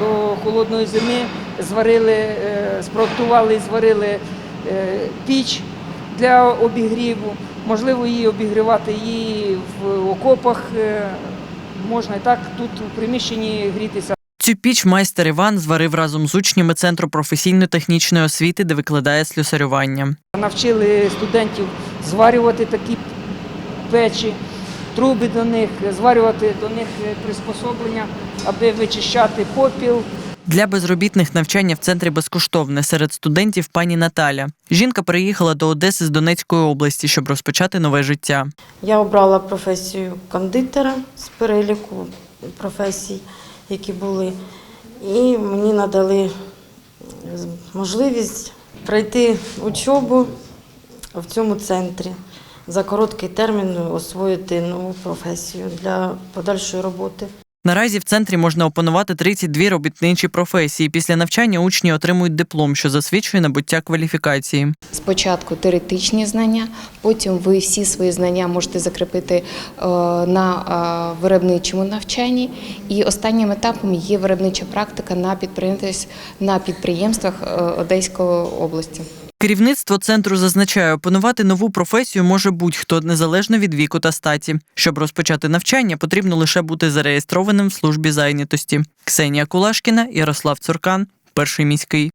до холодної зими зварили, е, спроектували і зварили е, піч для обігріву. Можливо, її обігрівати її в окопах. е, Можна і так тут у приміщенні грітися. Цю піч майстер Іван зварив разом з учнями Центру професійно-технічної освіти, де викладає слюсарювання. Навчили студентів зварювати такі печі, труби до них, зварювати до них е, приспособлення, аби вичищати попіл. Для безробітних навчання в центрі безкоштовне серед студентів пані Наталя. Жінка переїхала до Одеси з Донецької області, щоб розпочати нове життя. Я обрала професію кондитера з переліку професій, які були, і мені надали можливість пройти учобу в цьому центрі за короткий термін освоїти нову професію для подальшої роботи. Наразі в центрі можна опанувати 32 робітничі професії. Після навчання учні отримують диплом, що засвідчує набуття кваліфікації. Спочатку теоретичні знання, потім ви всі свої знання можете закріпити е, на е, виробничому навчанні. І останнім етапом є виробнича практика на підприємствах на підприємствах е, Одеської області. Керівництво центру зазначає, опанувати нову професію може будь-хто незалежно від віку та статі. Щоб розпочати навчання, потрібно лише бути зареєстрованим в службі зайнятості. Ксенія Кулашкіна, Ярослав Цуркан, перший міський.